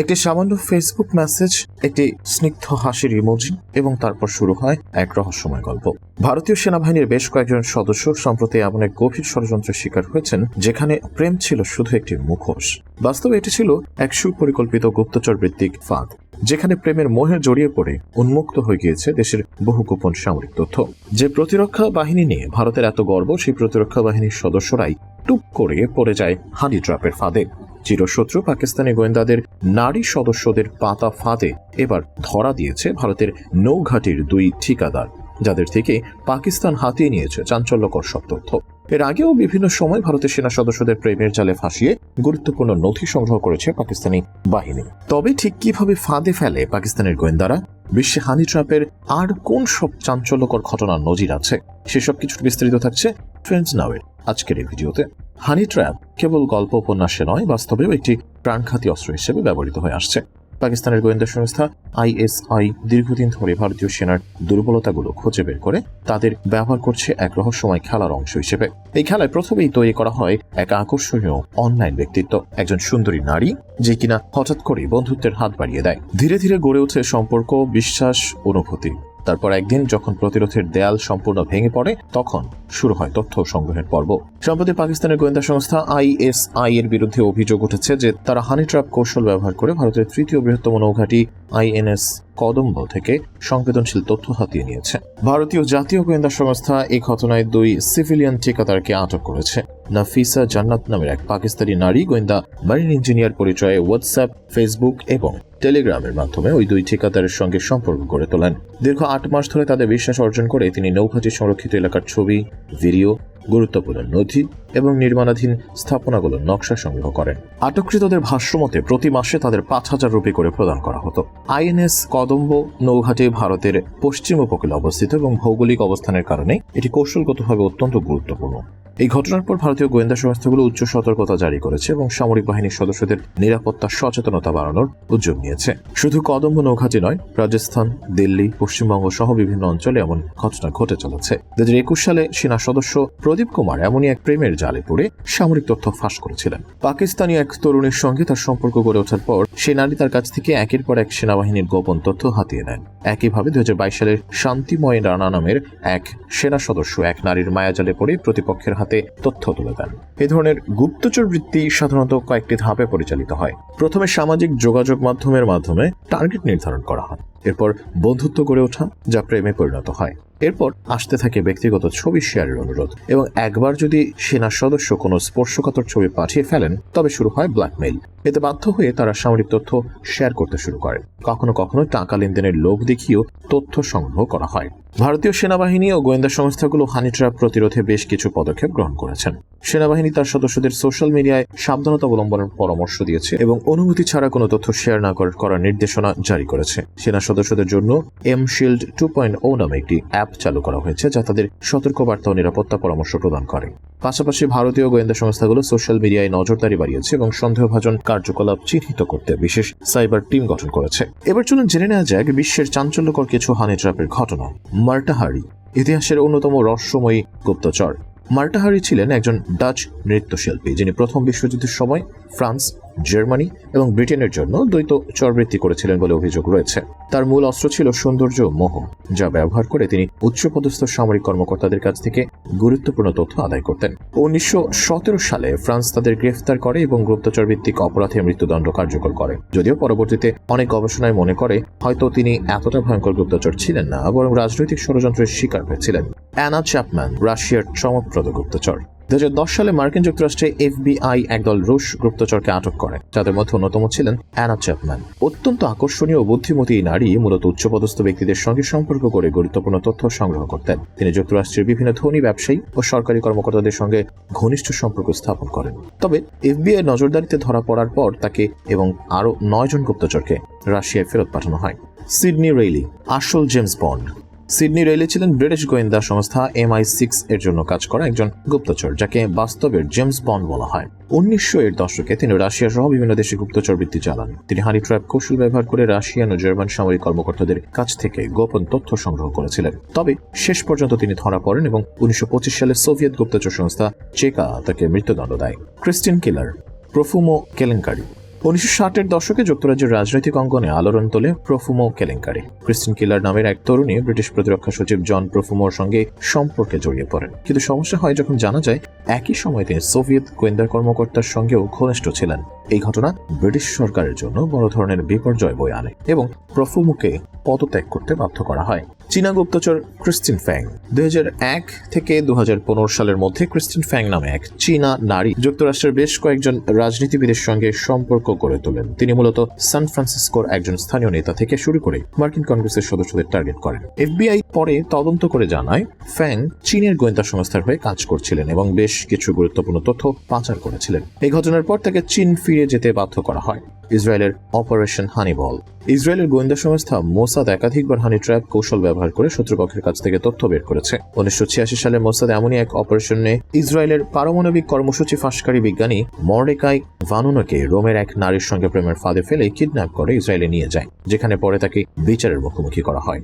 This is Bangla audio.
একটি সামান্য ফেসবুক মেসেজ একটি স্নিগ্ধ হাসির ইমোজি এবং তারপর শুরু হয় এক রহস্যময় গল্প। ভারতীয় সেনাবাহিনীর বেশ কয়েকজন সদস্য সম্প্রতি এমন এক গভীর ষড়যন্ত্রের শিকার হয়েছেন, যেখানে প্রেম ছিল শুধু একটি মুখোশ। বাস্তবে এটি ছিল এক সুপরিকল্পিত গুপ্তচর ভিত্তিক ফাঁদ, যেখানে প্রেমের মোহে জড়িয়ে পড়ে, উন্মুক্ত হয়ে গিয়েছে দেশের বহু গোপন সামরিক তথ্য। যে প্রতিরক্ষা বাহিনী নিয়ে ভারতের এত গর্ব, সেই প্রতিরক্ষা বাহিনীর সদস্যরাই টুপ করে পড়ে যায় হানি ট্রাপের ফাঁদে। চিরশত্রু পাকিস্তানি গোয়েন্দাদের নারী সদস্যদের পাতা ফাঁদে এবার ধরা দিয়েছে ভারতের নৌঘাটির দুই ঠিকাদার, যাদের থেকে পাকিস্তান হাতিয়ে নিয়েছে চাঞ্চল্যকর সব তথ্য। এর আগেও বিভিন্ন সময় ভারতের সেনা সদস্যদের প্রেমের জালে ফাঁসিয়ে গুরুত্বপূর্ণ নথি সংগ্রহ করেছে পাকিস্তানি বাহিনী। তবে ঠিক কীভাবে ফাঁদে ফেলে পাকিস্তানের গোয়েন্দারা? বিশ্বে হানি ট্রাপের আর কোন সব চাঞ্চল্যকর ঘটনার নজির আছে? সেসব কিছুর বিস্তারিত থাকছে ফ্রেন্ডস নাওয়ের আজকের এই ভিডিওতে হানি ট্র্যাপ কেবল গল্প উপন্যাসে নয়, বাস্তবেও একটি প্রাণঘাতী অস্ত্র হিসেবে ব্যবহৃত হয়ে আসছে। পাকিস্তানের গোয়েন্দা সংস্থা আইএসআই দীর্ঘদিন ধরে ভারতীয় সেনার দুর্বলতাগুলো খুঁজে বের করে তাদের ব্যবহার করছে এক রহস্যময় খেলার অংশ হিসেবে। এই খেলায় প্রথমেই তৈরি করা হয় এক আকর্ষণীয় অনলাইন ব্যক্তিত্ব, একজন সুন্দরী নারী, যে কিনা হঠাৎ করে বন্ধুত্বের হাত বাড়িয়ে দেয়। ধীরে ধীরে গড়ে ওঠে সম্পর্ক, বিশ্বাস, অনুভূতি। তারপর একদিন যখন প্রতিরোধের দেয়াল সম্পূর্ণ ভেঙে পড়ে, তখন শুরু হয় তথ্য সংগ্রহের পর্ব। সম্প্রতি পাকিস্তানের গোয়েন্দা সংস্থা আইএসআই এর বিরুদ্ধে অভিযোগ উঠেছে যে, তারা হানি ট্র্যাপ কৌশল ব্যবহার করে ভারতের তৃতীয় বৃহত্তম নৌঘাটি আইএনএস কদম্ব থেকে সংবেদনশীল তথ্য হাতিয়ে নিয়েছে। ভারতীয় জাতীয় গোয়েন্দা সংস্থা এই ঘটনায় দুই সিভিলিয়ান ঠিকাদারকে আটক করেছে। নাফিসা জান্নাত নামের এক পাকিস্তানি নারী গোয়েন্দা মারিন ইঞ্জিনিয়ার পরিচয়ে হোয়াটসঅ্যাপ, ফেসবুক এবং টেলিগ্রামের মাধ্যমে ওই দুই ঠিকাদারের সঙ্গে সম্পর্ক গড়ে তোলেন। দীর্ঘ আট মাস ধরে তাদের বিশ্বাস অর্জন করে তিনি নৌঘাটি সংরক্ষিত এলাকার ছবি, ভিডিও গুরুত্বপূর্ণ নথি এবং নির্মাণাধীন স্থাপনাগুলোর নকশা সংগ্রহ করেন। আটককৃতদের ভাষ্যমতে, প্রতি মাসে তাদের পাঁচ হাজার রুপি করে প্রদান করা হতো। আইএনএস কদম্ব নৌঘাটি ভারতের পশ্চিম উপকূলে অবস্থিত এবং ভৌগোলিক অবস্থানের কারণে এটি কৌশলগতভাবে অত্যন্ত গুরুত্বপূর্ণ। এই ঘটনার পর ভারতীয় গোয়েন্দা সংস্থাগুলো উচ্চ সতর্কতা জারি করেছে এবং সামরিক বাহিনীর সদস্যদের নিরাপত্তা সচেতনতা বাড়ানোর উদ্যোগ নিয়েছে। শুধু কদম্ব নৌঘাটি নয়, রাজস্থান, দিল্লি, পশ্চিমবঙ্গ সহ বিভিন্ন অঞ্চলে এমন ঘটনা ঘটে চলেছে। দু হাজার একুশ সালে সেনা সদস্য প্রদীপ কুমার এমনই এক প্রেমের জালে পড়ে সামরিক তথ্য ফাঁস করেছিলেন। পাকিস্তানি এক তরুণীর সঙ্গে তার সম্পর্ক গড়ে ওঠার পর সে নারী তার কাছ থেকে একের পর এক সেনাবাহিনীর গোপন তথ্য হাতিয়ে নেন। একইভাবে দু সালের শান্তিময় রানা নামের এক সেনা সদস্য এক নারীর মায়াজালে পড়ে প্রতিপক্ষের হাতে তথ্য তুলে দেন। এ ধরনের গুপ্তচর বৃত্তি সাধারণত কয়েকটি ধাপে পরিচালিত হয়। প্রথমে সামাজিক যোগাযোগ মাধ্যমের মাধ্যমে টার্গেট নির্ধারণ করা হয়। এরপর বন্ধুত্ব গড়ে ওঠা, যা প্রেমে পরিণত হয়। এরপর আসতে থাকে ব্যক্তিগত ছবি শেয়ারের অনুরোধ এবং একবার যদি সেনা সদস্য কোনো স্পর্শকাতর ছবি পাঠিয়ে ফেলেন, তবে শুরু হয় ব্ল্যাকমেইল। এতে বাধ্য হয়ে তারা সামরিক তথ্য শেয়ার করতে শুরু করে। কখনো কখনো টাকা লেনদেনের লোভ দেখিয়েও তথ্য সংগ্রহ করা হয়। ভারতীয় সেনাবাহিনী ও গোয়েন্দা সংস্থাগুলো হানি ট্র্যাপ প্রতিরোধে বেশ কিছু পদক্ষেপ গ্রহণ করেছেন। সেনাবাহিনী তার সদস্যদের সোশ্যাল মিডিয়ায় সাবধানতা অবলম্বনের পরামর্শ দিয়েছে এবং অনুমতি ছাড়া কোনো তথ্য শেয়ার না করার নির্দেশনা জারি করেছে। সেনা সদস্যদের জন্য M shield two point O নামে একটি অ্যাপ চালু করা হয়েছে, যা তাদের সতর্কবার্তা ও নিরাপত্তা পরামর্শ প্রদান করে। পাশাপাশি ভারতীয় গোয়েন্দা সংস্থাগুলো সোশ্যাল মিডিয়ায় নজরদারি বাড়িয়েছে এবং সন্দেহভাজন কার্যকলাপ চিহ্নিত করতে বিশেষ সাইবার টিম গঠন করেছে। এবার চলুন জেনে নেওয়া যাক বিশ্বের চাঞ্চল্যকর কিছু হানি ট্র্যাপের ঘটনা। মার্টাহারি, ইতিহাসের অন্যতম রহস্যময়ী গুপ্তচর। মার্টাহারি ছিলেন একজন ডাচ নৃত্যশিল্পী, যিনি প্রথম বিশ্বযুদ্ধের সময় ফ্রান্স জার্মানি এবং ব্রিটেনের জন্য দ্বৈত চরবৃত্তি করেছিলেন বলে অভিযোগ রয়েছে। তার মূল অস্ত্র ছিল সৌন্দর্য মোহ, যা ব্যবহার করে তিনি উচ্চপদস্থ সামরিক কর্মকর্তাদের কাছ থেকে গুরুত্বপূর্ণ তথ্য আদায় করতেন। উনিশশো সতেরো সালে ফ্রান্স তাদের গ্রেফতার করে এবং গুপ্তচর ভিত্তিক অপরাধে মৃত্যুদণ্ড কার্যকর করে। যদিও পরবর্তীতে অনেক গবেষণায় মনে করে, হয়তো তিনি এতটা ভয়ঙ্কর গুপ্তচর ছিলেন না, বরং রাজনৈতিক ষড়যন্ত্রের শিকার হয়েছিলেন। অ্যানা চ্যাপম্যান, রাশিয়ার চমকপ্রদ গুপ্তচর। দু সালে মার্কিন যুক্তরাষ্ট্রে এফবিআই একদল রুশ গুপ্তচরকে আটক করে। যাদের মধ্যে অন্যতম ছিলেন অ্যানা চ্যাপম্যান। অত্যন্ত আকর্ষণীয় ও বুদ্ধিমতী নারী মূলত উচ্চপদস্থ ব্যক্তিদের সঙ্গে সম্পর্ক করে গুরুত্বপূর্ণ তথ্য সংগ্রহ করতেন। তিনি যুক্তরাষ্ট্রের বিভিন্ন ধনী ব্যবসায়ী ও সরকারি কর্মকর্তাদের সঙ্গে ঘনিষ্ঠ সম্পর্ক স্থাপন করেন। তবে এফবিআই নজরদারিতে ধরা পড়ার পর তাকে এবং আরও নয়জন গুপ্তচরকে রাশিয়ায় ফেরত পাঠানো হয়। সিডনি রেইলি, আসল জেমস বন্ড। সিডনি রেলে ছিলেন ব্রিটিশ গোয়েন্দা সংস্থা এমআই সিক্স এর জন্য কাজ করা একজন গুপ্তচর, যাকে বাস্তবের জেমস বন্ড বলা হয়। উনিশশো এর দশকে তিনি রাশিয়া সহ বিভিন্ন দেশে গুপ্তচর বৃত্তি চালান। তিনি হানি ট্র্যাপ কৌশল ব্যবহার করে রাশিয়ান ও জার্মান সামরিক কর্মকর্তাদের কাছ থেকে গোপন তথ্য সংগ্রহ করেছিলেন। তবে শেষ পর্যন্ত তিনি ধরা পড়েন এবং উনিশশো পঁচিশ সালে সোভিয়েত গুপ্তচর সংস্থা চেকা তাকে মৃত্যুদণ্ড দেয়। ক্রিস্টিন কিলার, প্রফুমো কেলেঙ্কারি। উনিশশো ষাটের দশকে যুক্তরাজ্যের রাজনৈতিক অঙ্গনে আলোড়ন তোলে প্রফুমো কেলেঙ্কারি। ক্রিস্টিন কিলার নামের এক তরুণী ব্রিটিশ প্রতিরক্ষা সচিব জন প্রফুমোর সঙ্গে সম্পর্কে জড়িয়ে পড়েন। কিন্তু সমস্যা হয় যখন জানা যায়, একই সময় তিনি সোভিয়েত গোয়েন্দা কর্মকর্তার সঙ্গেও ঘনিষ্ঠ ছিলেন। এই ঘটনা ব্রিটিশ সরকারের জন্য বড় ধরনের বিপর্যয় বয়ে আনে এবং প্রফুমোকে পদত্যাগ করতে বাধ্য করা হয়। চীনা গুপ্তচর ক্রিস্টিন ফ্যাং। দুই হাজার এক থেকে দুই হাজার পনেরো সালের মধ্যে ক্রিস্টিন ফ্যাং নামে এক চীনা নারী যুক্তরাষ্ট্রের বেশ কয়েকজন রাজনীতিবিদের সঙ্গে সম্পর্ক গড়ে তোলেন। তিনি মূলত সান ফ্রান্সিসকোর একজন স্থানীয় নেতা থেকে শুরু করে মার্কিন কংগ্রেসের সদস্যদের টার্গেট করেন। এফবিআই পরে তদন্ত করে জানায়, ফ্যাং চীনের গোয়েন্দা সংস্থার হয়ে কাজ করছিলেন এবং বেশ কিছু গুরুত্বপূর্ণ তথ্য পাচার করেছিলেন। এই ঘটনার পর তাকে চীন ফিরে যেতে বাধ্য করা হয়। ইসরায়েলের অপারেশন হানিবল। ইসরায়েলের গোয়েন্দা সংস্থা মোসাদ একাধিকবার হানি ট্র্যাপ কৌশল ব্যবহার করে শত্রুপক্ষের কাছ থেকে তথ্য বের করেছে। উনিশশো ছিয়াশি সালে মোসাদ এমনই এক অপারেশনে ইসরায়েলের পারমাণবিক কর্মসূচি ফাঁসকারী বিজ্ঞানী মর্ডেকাই ভানুনকে রোমের এক নারীর সঙ্গে প্রেমের ফাঁদে ফেলে কিডন্যাপ করে ইসরায়েলে নিয়ে যায়, যেখানে পরে তাকে বিচারের মুখোমুখি করা হয়।